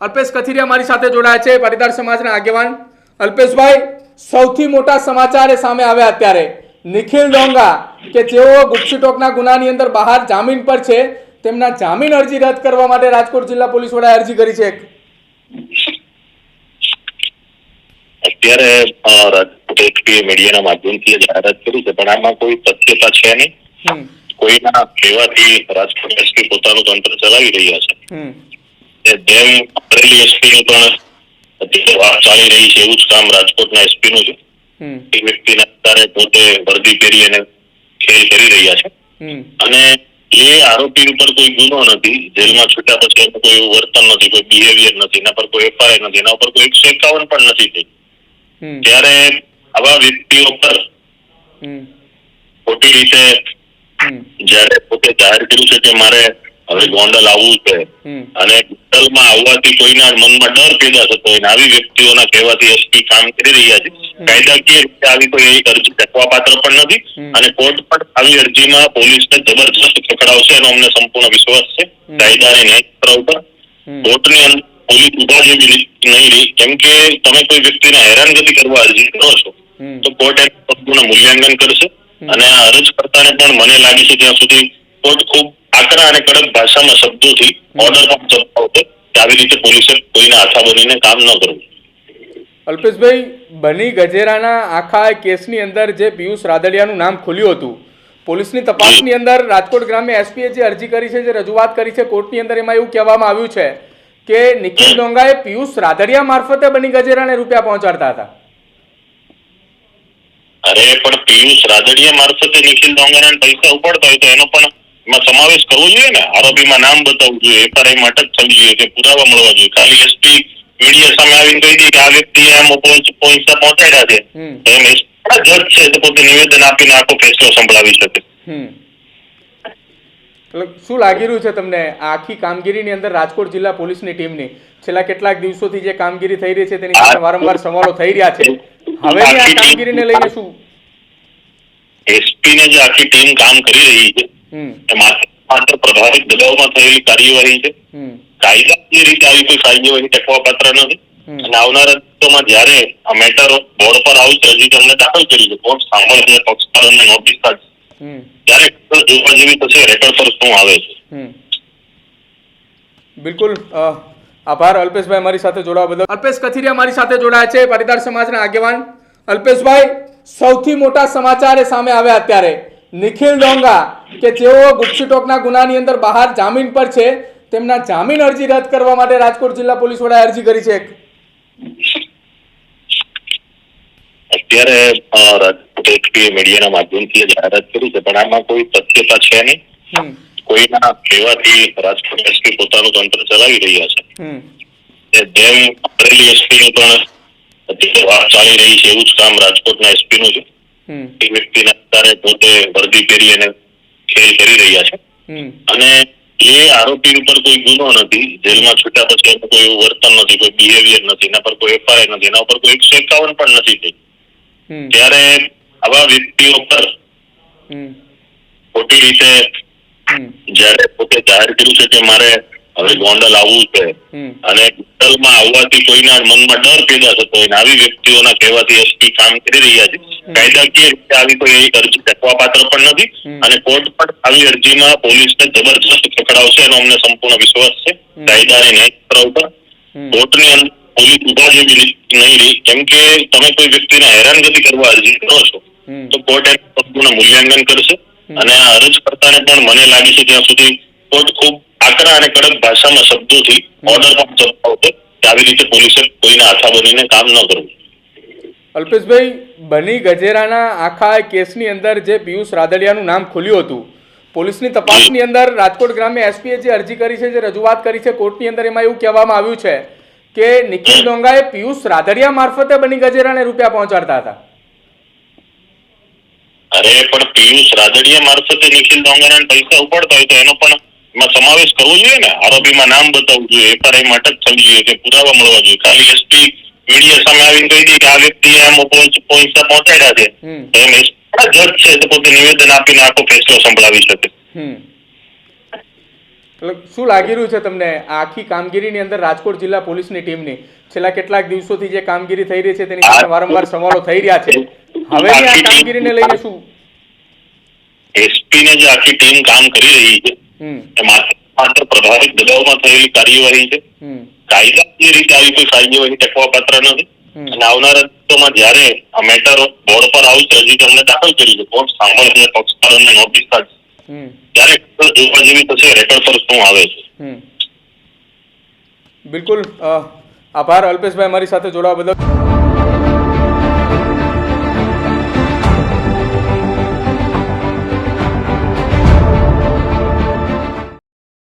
અલ્પેશ કથિરિયા મારી સાથે જોડાયા છે પાટીદાર સમાજના આગેવાન. અલ્પેશભાઈ સૌથી મોટા સમાચાર એ સામે આવ્યા અત્યારે. નિખિલ ડોંગા કે જેઓ ગુપ્સીટોકના ગુનાની અંદર બહાર જામીન પર છે તેમના જામીન અરજી રદ કરવા માટે રાજકોટ જિલ્લા પોલીસ વડાએ અરજી કરી છે અત્યારે રાજકોટ મીડિયાના માધ્યમથી જાહેરાત કરી છે પણ આમાં કોઈ સત્યતા છે નહીં. કોઈના કહેવાથી રાજકોટ એસપી પોતાનું તંત્ર ચલાવી રહ્યા છે. કે જેમ અમરેલી એસપી નું પણ અત્યારે વાત ચાલી રહી છે એવું જ કામ રાજકોટના એસપી નું છે. એ વ્યક્તિના અત્યારે પોતે વર્દી પહેરી અને ખેલ કરી રહ્યા છે. અને એ આરોપી ઉપર કોઈ ગુનો નથી. જેલમાં છૂટ્યા પછી એનું કોઈ એવું વર્તન નથી કોઈ બિહેવિયર નથી એના પર કોઈ એફઆઈઆર નથી એના ઉપર કોઈ એકસો એકાવન પણ નથી થઈ. ત્યારે આવા વ્યક્તિઓ પર ખોટી રીતે જયારે પોતે જાહેર કર્યું છે કે મારે હવે ગોંડલ આવવું છે. અને ગોંડલમાં આવવાથી કોઈના મનમાં ડર પેદા થતો હોય ને આવી વ્યક્તિઓના કહેવાથી એસપી કામ કરી રહ્યા છે. કાયદાકીય રીતે આવી કોઈ અરજી ટકવા પાત્ર પણ નથી અને કોર્ટ પણ આવી અરજીમાં પોલીસને જબરજસ્ત પકડાવશે એનો અમને સંપૂર્ણ વિશ્વાસ છે. કાયદા અને ન્યાય ઉપર. કોર્ટની અંદર પોલીસ ઊભા જેવી રીત નહીં રહી. કેમ કે તમે કોઈ વ્યક્તિને હેરાનગતિ કરવા અરજી કરો છો તો કોર્ટ એનું સંપૂર્ણ મૂલ્યાંકન કરશે. અને આ અરજકર્તાને પણ મને લાગે છે ત્યાં સુધી કોર્ટ ખૂબ આકરા અને કડક ભાષામાં શબ્દોથી ઓર્ડર પણ ચલાવશે કે આવી રીતે પોલીસે કોઈના આથા બનીને કામ ન કરવું. અલ્પેશભાઈ બની ગજેરાના આખા કેસની અંદર જે પિયુષ રાદડિયાનું નામ ખુલ્યું હતું પોલીસની તપાસની અંદર રાજકોટ ગ્રામે એસપીએ જે અરજી કરી છે જે રજૂઆત કરી છે કોર્ટની અંદર એમાં એવું કહેવામાં આવ્યું છે કે નિખિલ ડોંગાએ પિયુષ રાદડિયા મારફતે બની ગજેરાને રૂપિયા પહોંચાડતા હતા. અરે પણ પિયુષ રાદડિયા મારફતે નિખિલ ડોંગાને પૈસા ઉપાડતા હોય તો એનો પણ એમાં સમાવેશ કરવો જોઈએ ને? આરોપીમાં નામ બતાવવું જોઈએ એફઆરઆઈ માં અટક થવી જોઈએ કે પુરાવા મળવા જોઈએ. ખાલી એસપી મીડિયા સામે આવીને કહી દે કે આ વ્યક્તિ આમ પૈસા પહોંચાડ્યા છે. તો એમ જજ છે તો પોતે નિવેદન આપીને આખો ફેસલો સંભળાવી શકે. શું લાગી રહ્યું છે તમને આખી કામગીરીની અંદર રાજકોટ જિલ્લા પોલીસની ટીમની? છેલ્લા કેટલાક દિવસોથી જે કામગીરી થઈ રહી છે તેની સાથે વારંવાર સવાલો થઈ રહ્યા છે. હવે આ કામગીરીને લઈને શું? એસપી ને જે આખી ટીમ કામ કરી રહી છે માત્ર પ્રભાવિત દબાવમાં થયેલી કાર્યવાહી છે. કાયદાકીય રીતે આવી કોઈ કાર્યવાહી ટકવા પાત્ર નથી અને આવનારા દિવસોમાં જ્યારે આ મેટર બોર્ડ પર આવશે હજી તમને દાખલ કરી છે. કોર્ટ સાંભળશે પક્ષકારોને નોટિસ કાઢશે ત્યારે જોવા જેવી થશે રેકોર્ડ પર શું આવે છે? બિલકુલ આભાર અલ્પેશભાઈ મારી સાથે જોડાવા બદલ. અલ્પેશ કથિરિયા મારી સાથે જોડાયા છે પાટીદાર સમાજના આગેવાન. અલ્પેશભાઈ સૌથી મોટા સમાચાર એ સામે આવ્યા અત્યારે. નિખિલ ડોંગા કે જેઓ ગુપસીટોકના ગુનાની અંદર બહાર જામીન પર છે તેમના જામીન અરજી રદ કરવા માટે રાજકોટ જિલ્લા પોલીસ વડાએ અરજી કરી છે અત્યારે રાજકોટ એસપીએ મીડિયાના માધ્યમથી જાહેરાત કરી છે પણ આમાં કોઈ તથ્યતા છે નહીં. કોઈના કહેવાથી રાજકોટ એસપી પોતાનું તંત્ર ચલાવી રહ્યા છે. જેમ અમરેલી એસપી નું પણ અત્યારે વાત ચાલી રહી છે એવું જ કામ રાજકોટના એસપી નું છે. એ વ્યક્તિને અત્યારે પોતે વર્દી પહેરી અને ખેલ કરી રહ્યા છે. અને એ આરોપી ઉપર કોઈ ગુનો નથી. જેલમાં છૂટ્યા પછી એનું કોઈ એવું વર્તન નથી કોઈ બિહેવિયર નથી એના પર કોઈ એફઆઈઆર નથી એના ઉપર કોઈ એકસો એકાવન પણ નથી થઈ. ત્યારે આવા વ્યક્તિઓ પર ખોટી રીતે જયારે પોતે જાહેર કર્યું છે કે મારે હવે ગોંડલ આવવું છે. અને ગોંડલમાં આવવાથી કોઈના મનમાં ડર પેદા થતો હોય આવી વ્યક્તિઓના કહેવાથી એસપી કામ કરી રહ્યા છે. કાયદાકીય રીતે આવી કોઈ અરજી ટકવા પાત્ર પણ નથી અને કોર્ટ પણ આવી અરજીમાં પોલીસને જબરજસ્ત પકડાવશે એનો અમને સંપૂર્ણ વિશ્વાસ છે. કાયદા અને ન્યાયતંત્ર ઉપર. કોર્ટની અંદર પોલીસ ઊભા જેવી નહીં રહી. કેમ કે તમે કોઈ વ્યક્તિને હેરાનગતિ કરવા અરજી કરો છો તો કોર્ટ એનું સંપૂર્ણ મૂલ્યાંકન કરશે. અને આ અરજકર્તાને પણ મને લાગે છે ત્યાં સુધી કોર્ટ ખૂબ આકરા અને કડક ભાષામાં શબ્દોથી ઓર્ડર પણ ચલાવશે કે આવી રીતે પોલીસે કોઈના હાથા બનીને કામ ન કરવું. અલ્પેશભાઈ બની ગજેરાના આખા કેસની અંદર જે પિયુષ રાદડિયાનું નામ ખુલ્યું હતું પોલીસની તપાસની અંદર રાજકોટ ગ્રામ્ય એસપીએ જે અરજી કરી છે જે રજૂઆત કરી છે કોર્ટની અંદર એમાં એવું કહેવામાં આવ્યું છે કે નિખિલ ડોંગાએ પિયુષ રાદડિયા મારફતે બની ગજેરાને રૂપિયા પહોંચાડતા હતા. અરે પણ પિયુષ રાદડિયા મારફતે નિખિલ ડોંગાને પૈસા ઉપાડતા હોય તો એનો પણ એમાં સમાવેશ કરવો જોઈએ ને? આરોપીમાં નામ બતાવવું જોઈએ એફઆરઆઈ માં અટક થવી જોઈએ કે પુરાવા મળવા જોઈએ. ખાલી એસપી મીડિયા સામે આવીને કહી દે કે આ વ્યક્તિ આમ પૈસા પહોંચાડ્યા છે. તો એમ જજ છે તો પોતે નિવેદન આપીને આખો ફેસલો સંભળાવી શકે. શું લાગી રહ્યું છે તમને આખી કામગીરીની અંદર રાજકોટ જિલ્લા પોલીસની ટીમની? છેલ્લા કેટલાક દિવસોથી જે કામગીરી થઈ રહી છે તેની સામે વારંવાર સવાલો થઈ રહ્યા છે. હવે આ કામગીરીને લઈને શું? એસપી ને જે આખી ટીમ કામ કરી રહી છે માત્ર માત્ર પ્રભાવિત દબાવમાં થયેલી કાર્યવાહી છે. કાયદાની રીતે આવી કોઈ કાર્યવાહી ટકવા પાત્ર નથી. અને આવનારા દિવસોમાં જયારે આ મેટર બોર્ડ પર આવશે હજી તમને દાખલ કરી છે. કોર્ટ સાંભળશે પક્ષકારોને નોટિસ કાઢશે ત્યારે જોવા જેવી થશે રેકોર્ડ પર શું આવે છે. બિલકુલ આભાર અલ્પેશભાઈ મારી સાથે જોડાવા બદલ.